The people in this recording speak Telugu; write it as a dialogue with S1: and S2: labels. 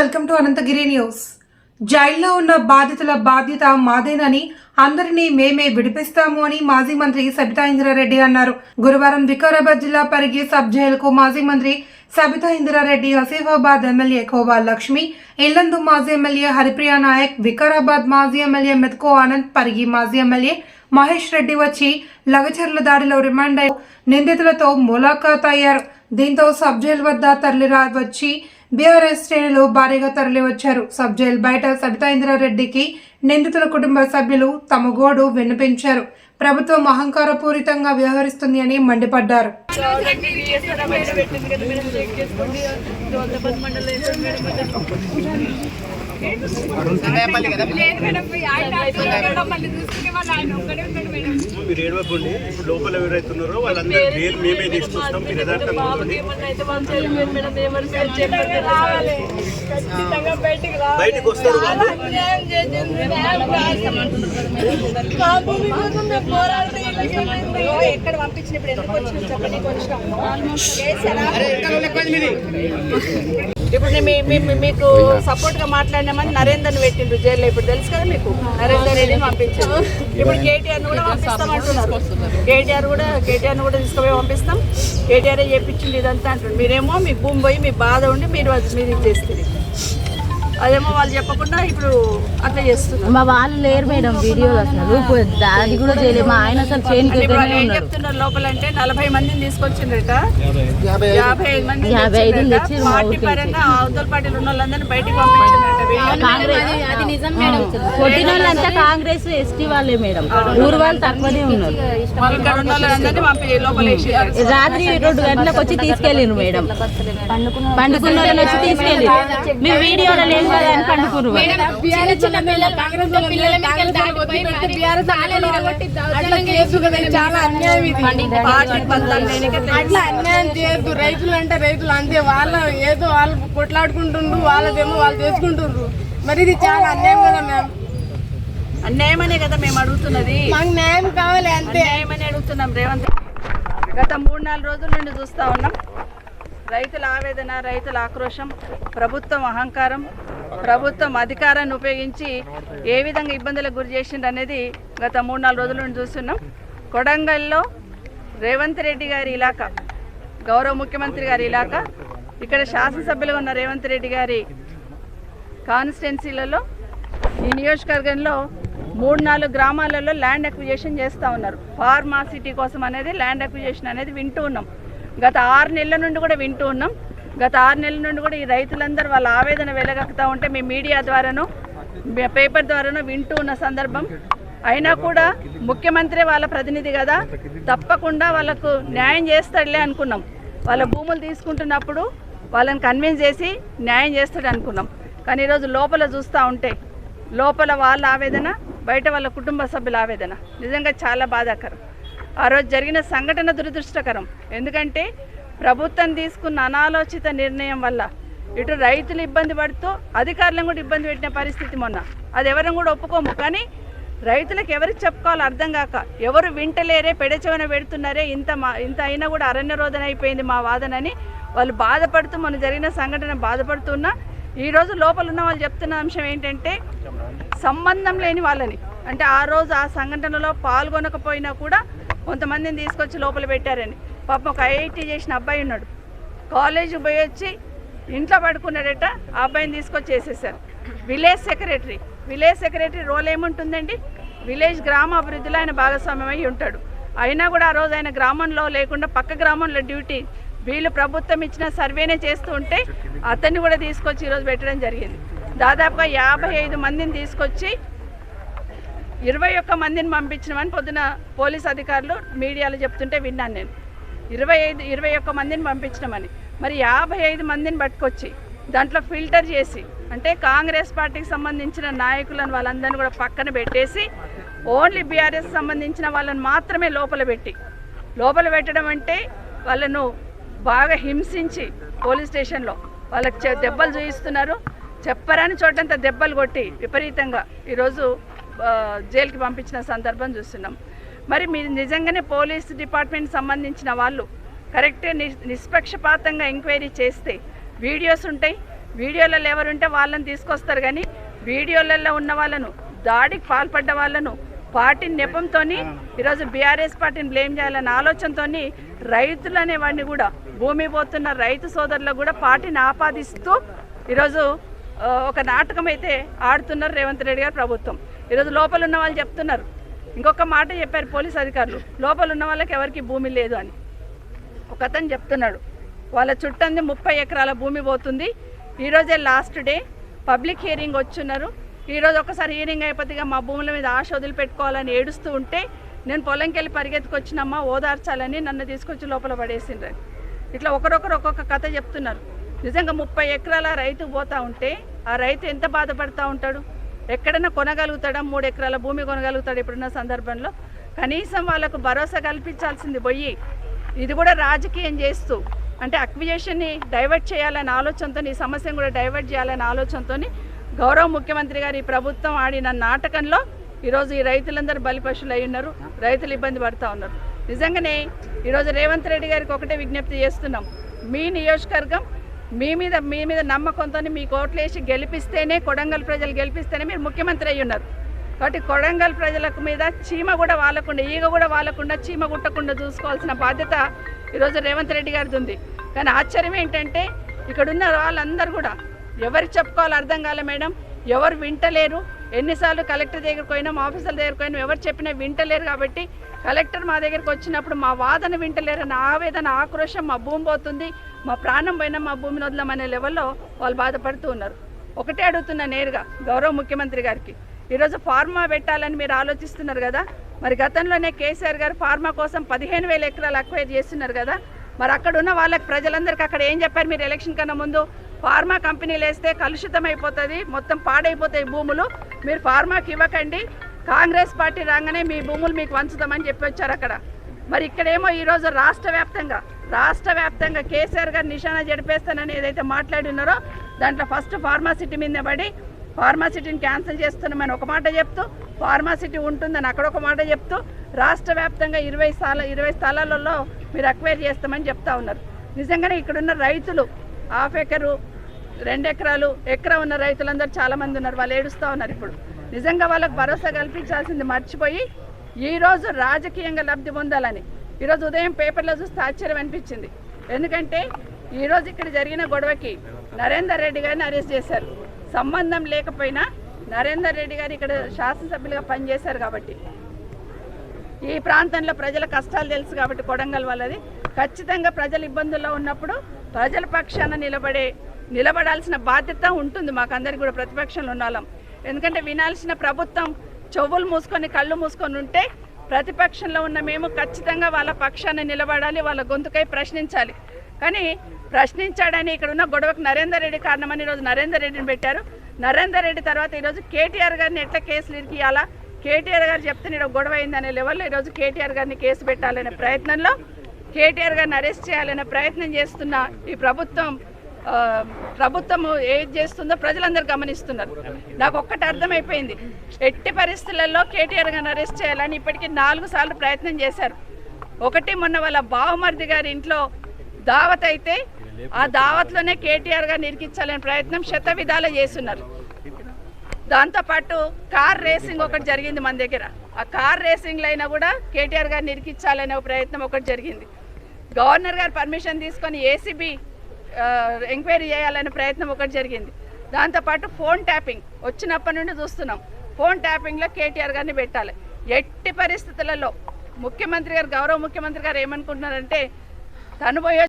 S1: Welcome to Anantagiri news. జైల్లో ఉన్న బాధితుల బాధ్యత మాదేనని అందరినీ మేమే విడిపిస్తాము అని మాజీ మంత్రి సబితా ఇందిరారెడ్డి అన్నారు. గురువారం వికారాబాద్ జిల్లా పరిగి సబ్ జైలుకు మాజీ మంత్రి సబితా ఇందిరారెడ్డి ఆసిఫాబాద్ ఎమ్మెల్యే కోవా లక్ష్మి ఇల్లందు మాజీ ఎమ్మెల్యే హరిప్రియ నాయక్ వికారాబాద్ మాజీ ఎమ్మెల్యే మెత్కో ఆనంద్ పరిగి మాజీ ఎమ్మెల్యే మహేష్ రెడ్డి వచ్చి లగచర్ల దాడిలో రిమాండ్ అయి నిందితులతో ములాఖాత్ అయ్యారు దీంతో సబ్ జైలు వద్ద తరలిరా వచ్చి బీఆర్ఎస్ శ్రేణులు భారీగా తరలివచ్చారు. సబ్ జైలు బయట సబితా ఇంద్రారెడ్డికి నిందితుల కుటుంబ సభ్యులు తమ గోడు విన్నపించారు. ప్రభుత్వం అహంకారపూరితంగా వ్యవహరిస్తుంది అని మండిపడ్డారు.
S2: మీరు ఏడవకండి ఇప్పుడు లోపల ఎవరైతున్నారో వాళ్ళందరూ బెయిల్ మేమే తీసుకొస్తాం మీరు యథార్థంగా ఉండండి. బయటికి వస్తారు వాళ్ళు
S3: ఎక్కడ పంపించిన ఇప్పుడు ఎందుకు ఇప్పుడు నేను మీకు సపోర్ట్గా మాట్లాడినామని నరేందర్ పెట్టిండ్రు జైల్లో. ఇప్పుడు తెలుసు కదా మీకు? నరేందర్ రెడ్డిని పంపించారు. ఇప్పుడు కేటీఆర్ కూడా పంపిస్తాం అంటున్నారు కేటీఆర్ కూడా కేటీఆర్ కూడా తీసుకుపోయి పంపిస్తాం. కేటీఆర్ చెప్పించింది ఇదంతా అంటున్నారు. మీరేమో మీ భూమి పోయి మీ బాధ ఉండి మీరు అది మీరు ఇది చేస్తుంది అదేమో వాళ్ళు చెప్పకుండా ఇప్పుడు అట్లా చేస్తున్నారు.
S4: మా వాళ్ళు లేరు మేడం వీడియోలు అసలు. అది కూడా చేయలేదు. మా ఆయన అసలు
S3: ఏం
S4: ఉన్నాడు
S3: చెప్తున్నారు లోపల అంటే నలభై మందిని తీసుకొచ్చిండ్రట. యాభై ఐదు మంది
S4: యాభై ఐదు మా
S3: పార్టీ. పరంగా అవతల పార్టీలు ఉన్న వాళ్ళందరినీ బయటికి
S4: వాళ్ళంతా కాంగ్రెస్ ఎస్టీ వాళ్ళే మేడం. ఊరు వాళ్ళు తక్కువనే ఉన్నారు. రాత్రి రెండు గంటలకు వచ్చి తీసుకెళ్ళిండ్రు మేడం. పండుకున్న వాళ్ళని వచ్చి తీసుకెళ్ళిండ్రు మేము వీడియోలో
S3: తెలుసు.
S5: అట్లా అన్యాయం చేయొద్దు రైతులు అంటే రైతులు అంతే. వాళ్ళ ఏదో వాళ్ళు కొట్లాడుకుంటుండ్రు వాళ్ళదేమో వాళ్ళు చేసుకుంటుండ్రు. మరి ఇది చాలా అన్యాయం కదా మ్యామ్.
S3: అన్యాయమనే కదా మేము అడుగుతున్నది.
S5: మాకు న్యాయం కావాలి అంతే.
S3: అన్యాయమని అడుగుతున్నాం రేవంత్ గత మూడు నాలుగు రోజుల నుండి చూస్తా ఉన్నాం. రైతుల ఆవేదన రైతుల ఆక్రోశం ప్రభుత్వం అహంకారం ప్రభుత్వం అధికారాన్ని ఉపయోగించి ఏ విధంగా ఇబ్బందులకు గురి చేసిండు అనేది గత మూడు నాలుగు రోజుల నుండి చూస్తున్నాం. కొడంగల్లో రేవంత్ రెడ్డి గారి ఇలాకా గౌరవ ముఖ్యమంత్రి గారి ఇలాకా ఇక్కడ శాసనసభ్యులుగా ఉన్న రేవంత్ రెడ్డి గారి కాన్స్టిట్యున్సీలలో ఈ నియోజకవర్గంలో మూడు నాలుగు గ్రామాలలో ల్యాండ్ అక్విజేషన్ చేస్తూ ఉన్నారు. ఫార్మా సిటీ కోసం అనేది ల్యాండ్ అక్విజేషన్ అనేది వింటూ ఉన్నాం. గత ఆరు నెలల నుండి కూడా వింటూ ఉన్నాం. గత ఆరు నెలల నుండి కూడా ఈ రైతులందరూ వాళ్ళ ఆవేదన వెలగక్కుతూ ఉంటే మీ మీడియా ద్వారానో పేపర్ ద్వారానో వింటూ ఉన్న సందర్భం. అయినా కూడా ముఖ్యమంత్రి వాళ్ళ ప్రతినిధి కదా తప్పకుండా వాళ్ళకు న్యాయం చేస్తాడులే అనుకున్నాం. వాళ్ళ భూములు తీసుకుంటున్నప్పుడు వాళ్ళని కన్విన్స్ చేసి న్యాయం చేస్తాడు అనుకున్నాం. కానీ ఈరోజు లోపల చూస్తూ ఉంటే లోపల వాళ్ళ ఆవేదన బయట వాళ్ళ కుటుంబ సభ్యుల ఆవేదన. నిజంగా చాలా బాధాకరం. ఆ రోజు జరిగిన సంఘటన దురదృష్టకరం. ఎందుకంటే ప్రభుత్వం తీసుకున్న అనాలోచిత నిర్ణయం వల్ల ఇటు రైతులు ఇబ్బంది పడుతూ అధికారులను కూడా ఇబ్బంది పెట్టిన పరిస్థితి మొన్న. అది ఎవరిని కూడా ఒప్పుకోము కానీ రైతులకు ఎవరికి చెప్పుకోవాలో అర్థం కాక ఎవరు వింటలేరే పెడచెవన పెడుతున్నారే ఇంత మా ఇంత అయినా కూడా అరణ్య రోధన అయిపోయింది మా వాదనని వాళ్ళు బాధపడుతూ మన జరిగిన సంఘటన బాధపడుతున్నా. ఈరోజు లోపల ఉన్న వాళ్ళు చెప్తున్న అంశం ఏంటంటే సంబంధం లేని వాళ్ళని. అంటే ఆ రోజు ఆ సంఘటనలో పాల్గొనకపోయినా కూడా కొంతమందిని తీసుకొచ్చి లోపల పెట్టారని. పాపం ఒక ఐఐటీ చేసిన అబ్బాయి ఉన్నాడు. కాలేజీ పోయి వచ్చి ఇంట్లో పడుకున్నాడట ఆ అబ్బాయిని తీసుకొచ్చి వేసేసారు village secretary village secretary role ఏముంటుందండి? విలేజ్ గ్రామ అభివృద్ధిలో ఆయన భాగస్వామ్యం అయి ఉంటాడు. అయినా కూడా ఆ రోజు ఆయన గ్రామంలో లేకుండా పక్క గ్రామంలో డ్యూటీ వీళ్ళు ప్రభుత్వం ఇచ్చిన సర్వేనే చేస్తూ ఉంటే అతన్ని కూడా తీసుకొచ్చి ఈరోజు పెట్టడం జరిగింది. దాదాపుగా యాభై ఐదు మందిని తీసుకొచ్చి ఇరవై ఒక్క మందిని పంపించినామని పొద్దున పోలీస్ అధికారులు మీడియాలో చెప్తుంటే విన్నాను నేను. ఇరవై ఐదు ఇరవై ఒక్క మందిని పంపించినామని మరి యాభై ఐదు మందిని పట్టుకొచ్చి దాంట్లో ఫిల్టర్ చేసి అంటే కాంగ్రెస్ పార్టీకి సంబంధించిన నాయకులను వాళ్ళందరినీ కూడా పక్కన పెట్టేసి ఓన్లీ బీఆర్ఎస్ సంబంధించిన వాళ్ళని మాత్రమే లోపల పెట్టి లోపల పెట్టడం అంటే వాళ్ళను బాగా హింసించి పోలీస్ స్టేషన్లో వాళ్ళకి దెబ్బలు చూయిస్తున్నారు. చెప్పరాని చోటంతా దెబ్బలు కొట్టి విపరీతంగా ఈరోజు జైలుకి పంపించిన సందర్భం చూస్తున్నాం. మరి మీరు నిజంగానే పోలీస్ డిపార్ట్మెంట్ సంబంధించిన వాళ్ళు కరెక్టే నిష్పక్షపాతంగా ఎంక్వైరీ చేస్తే వీడియోస్ ఉంటాయి వీడియోలలో ఎవరుంటే వాళ్ళని తీసుకొస్తారు కానీ వీడియోలలో ఉన్న వాళ్ళను దాడికి పాల్పడ్డ వాళ్ళను పార్టీ నెపంతో ఈరోజు బీఆర్ఎస్ పార్టీని బ్లేమ్ చేయాలన్న ఆలోచనతో రైతులు అనేవాడిని కూడా భూమి పోతున్న రైతు సోదరులకు కూడా పార్టీని ఆపాదిస్తూ ఈరోజు ఒక నాటకం అయితే ఆడుతున్నారు రేవంత్ రెడ్డి గారు ప్రభుత్వం. ఈరోజు లోపల ఉన్న వాళ్ళు చెప్తున్నారు ఇంకొక మాట చెప్పారు పోలీస్ అధికారులు. లోపల ఉన్న వాళ్ళకి ఎవరికి భూమి లేదు అని. ఒక అతను చెప్తున్నాడు వాళ్ళ చుట్టంది ముప్పై ఎకరాల భూమి పోతుంది. ఈరోజే లాస్ట్ డే పబ్లిక్ హియరింగ్ వచ్చున్నారు. ఈరోజు ఒకసారి హీరింగ్ అయిపోతే మా భూముల మీద ఆశ వదిలిపెట్టుకోవాలని ఏడుస్తూ ఉంటే నేను పొలంకి వెళ్ళి పరిగెత్తుకొచ్చినమ్మా ఓదార్చాలని నన్ను తీసుకొచ్చి లోపల పడేసిండ్రని ఇట్లా ఒకరొకరు ఒక్కొక్క కథ చెప్తున్నారు. నిజంగా ముప్పై ఎకరాల రైతు పోతా ఉంటే ఆ రైతు ఎంత బాధపడతా ఉంటాడు? ఎక్కడైనా కొనగలుగుతాడా? మూడు ఎకరాల భూమి కొనగలుగుతాడు ఇప్పుడున్న సందర్భంలో? కనీసం వాళ్ళకు భరోసా కల్పించాల్సింది పోయి ఇది కూడా రాజకీయం చేస్తూ అంటే అక్విజేషన్ని డైవర్ట్ చేయాలనే ఆలోచనతో ఈ సమస్యను కూడా డైవర్ట్ చేయాలనే ఆలోచనతో గౌరవ ముఖ్యమంత్రి గారి ఈ ప్రభుత్వం ఆడిన నాటకంలో ఈరోజు ఈ రైతులందరూ బలిపశులు అయి ఉన్నారు. రైతులు ఇబ్బంది పడుతూ ఉన్నారు. నిజంగానే ఈరోజు రేవంత్ రెడ్డి గారికి ఒకటే విజ్ఞప్తి చేస్తున్నాం. మీ నియోజకవర్గం మీ మీద మీ మీద నమ్మకంతో మీ కోట్లేసి గెలిపిస్తేనే కొడంగల్ ప్రజలు గెలిపిస్తేనే మీరు ముఖ్యమంత్రి అయి ఉన్నారు కాబట్టి కొడంగల్ ప్రజలకు మీద చీమ కూడా వాలకుండా ఈగ కూడా వాలకుండా చీమ గుట్టకుండా చూసుకోవాల్సిన బాధ్యత ఈరోజు రేవంత్ రెడ్డి గారిది ఉంది. కానీ ఆశ్చర్యం ఏంటంటే ఇక్కడ ఉన్న వాళ్ళందరూ కూడా ఎవరికి చెప్పుకోవాలో అర్థం కాలే మేడం. ఎవరు వింటలేరు. ఎన్నిసార్లు కలెక్టర్ దగ్గరికి పోయినాం ఆఫీసర్ల దగ్గరికి పోయినాం ఎవరు చెప్పినా వింటలేరు కాబట్టి కలెక్టర్ మా దగ్గరికి వచ్చినప్పుడు మా వాదన వింటలేరు నా ఆవేదన ఆక్రోశం మా భూమి పోతుంది. మా ప్రాణం పోయినా మా భూమిని వదలమనే లెవెల్లో వాళ్ళు బాధపడుతూ ఉన్నారు. ఒకటే అడుగుతున్నా నేరుగా గౌరవ ముఖ్యమంత్రి గారికి. ఈరోజు ఫార్మా పెట్టాలని మీరు ఆలోచిస్తున్నారు కదా? మరి గతంలోనే కేసీఆర్ గారు ఫార్మా కోసం పదిహేను వేల ఎకరాలు అక్వైర్ చేస్తున్నారు కదా? మరి అక్కడ ఉన్న వాళ్ళకి ప్రజలందరికీ అక్కడ ఏం చెప్పారు మీరు ఎలక్షన్ కన్నా ముందు? ఫార్మా కంపెనీలు వేస్తే కలుషితం అయిపోతుంది మొత్తం పాడైపోతాయి భూములు. మీరు ఫార్మాకి ఇవ్వకండి. కాంగ్రెస్ పార్టీ రాగానే మీ భూములు మీకు వంచుతామని చెప్పి వచ్చారు అక్కడ. మరి ఇక్కడేమో ఈరోజు రాష్ట్ర వ్యాప్తంగా రాష్ట్ర వ్యాప్తంగా కేసీఆర్ గారు నిశానా జడిపేస్తానని ఏదైతే మాట్లాడి ఉన్నారో దాంట్లో ఫస్ట్ ఫార్మాసిటీ మీద పడి ఫార్మాసిటీని క్యాన్సిల్ చేస్తున్నామని ఒక మాట చెప్తూ ఫార్మాసిటీ ఉంటుందని అక్కడ ఒక మాట చెప్తూ రాష్ట్ర వ్యాప్తంగా ఇరవై స్థల ఇరవై స్థలాలలో మీరు అక్వైర్ చేస్తామని చెప్తా ఉన్నారు. నిజంగానే ఇక్కడున్న రైతులు హాఫ్ ఎకరు రెండు ఎకరాలు ఎకరా ఉన్న రైతులందరూ చాలామంది ఉన్నారు వాళ్ళు ఏడుస్తూ ఉన్నారు ఇప్పుడు. నిజంగా వాళ్ళకు భరోసా కల్పించాల్సింది మర్చిపోయి ఈ రోజు రాజకీయంగా లబ్ధి పొందాలని ఈరోజు ఉదయం పేపర్లో చూస్తే ఆశ్చర్యం అనిపించింది. ఎందుకంటే ఈరోజు ఇక్కడ జరిగిన గొడవకి నరేందర్ రెడ్డి గారిని అరెస్ట్ చేశారు. సంబంధం లేకపోయినా నరేందర్ రెడ్డి గారు ఇక్కడ శాసనసభ్యులుగా పనిచేశారు కాబట్టి. ఈ ప్రాంతంలో ప్రజల కష్టాలు తెలుసు కాబట్టి కొడంగల్ వాళ్ళది. ఖచ్చితంగా ప్రజలు ఇబ్బందుల్లో ఉన్నప్పుడు ప్రజల పక్షాన నిలబడే నిలబడాల్సిన బాధ్యత ఉంటుంది మాకందరికి కూడా ప్రతిపక్షంలో ఉన్నాం ఎందుకంటే వినాల్సిన ప్రభుత్వం చెవులు మూసుకొని కళ్ళు మూసుకొని ఉంటే ప్రతిపక్షంలో ఉన్న మేము ఖచ్చితంగా వాళ్ళ పక్షాన్ని నిలబడాలి వాళ్ళ గొంతుకై ప్రశ్నించాలి. కానీ ప్రశ్నించాడని ఇక్కడ ఉన్న గొడవకు నరేందర్ రెడ్డి కారణమని ఈరోజు నరేందర్ రెడ్డిని పెట్టారు. నరేందర్ రెడ్డి తర్వాత ఈరోజు కేటీఆర్ గారిని ఎట్లా కేసులు ఇరికియాలా? కేటీఆర్ గారు చెప్తే నేను గొడవ అయిందనే లెవెల్లో ఈరోజు కేటీఆర్ గారిని కేసు పెట్టాలనే ప్రయత్నంలో కేటీఆర్ గారిని అరెస్ట్ చేయాలనే ప్రయత్నం చేస్తున్న ఈ ప్రభుత్వం ప్రభుత్వం ఏది చేస్తుందో ప్రజలందరూ గమనిస్తున్నారు. నాకు ఒక్కటి అర్థమైపోయింది. ఎట్టి పరిస్థితులలో కేటీఆర్ గారిని అరెస్ట్ చేయాలని ఇప్పటికీ నాలుగు సార్లు ప్రయత్నం చేశారు. ఒకటి మొన్న వాళ్ళ బావమర్ది గారి ఇంట్లో దావత్ అయితే ఆ దావత్లోనే కేటీఆర్ గారిని ఇరికించాలనే ప్రయత్నం శత విధాలు చేస్తున్నారు. దాంతోపాటు కార్ రేసింగ్ ఒకటి జరిగింది మన దగ్గర. ఆ కార్ రేసింగ్లో అయినా కూడా కేటీఆర్ గారిని ఇరికించాలనే ఒక ప్రయత్నం ఒకటి జరిగింది. గవర్నర్ గారు పర్మిషన్ తీసుకొని ఏసీబీ ఎంక్వైరీ చేయాలనే ప్రయత్నం ఒకటి జరిగింది. దాంతోపాటు ఫోన్ ట్యాపింగ్. వచ్చినప్పటి నుండి చూస్తున్నాం. ఫోన్ ట్యాపింగ్లో కేటీఆర్ గారిని పెట్టాలి. ఎట్టి పరిస్థితులలో ముఖ్యమంత్రి గారు గౌరవ ముఖ్యమంత్రి గారు ఏమనుకుంటున్నారంటే తను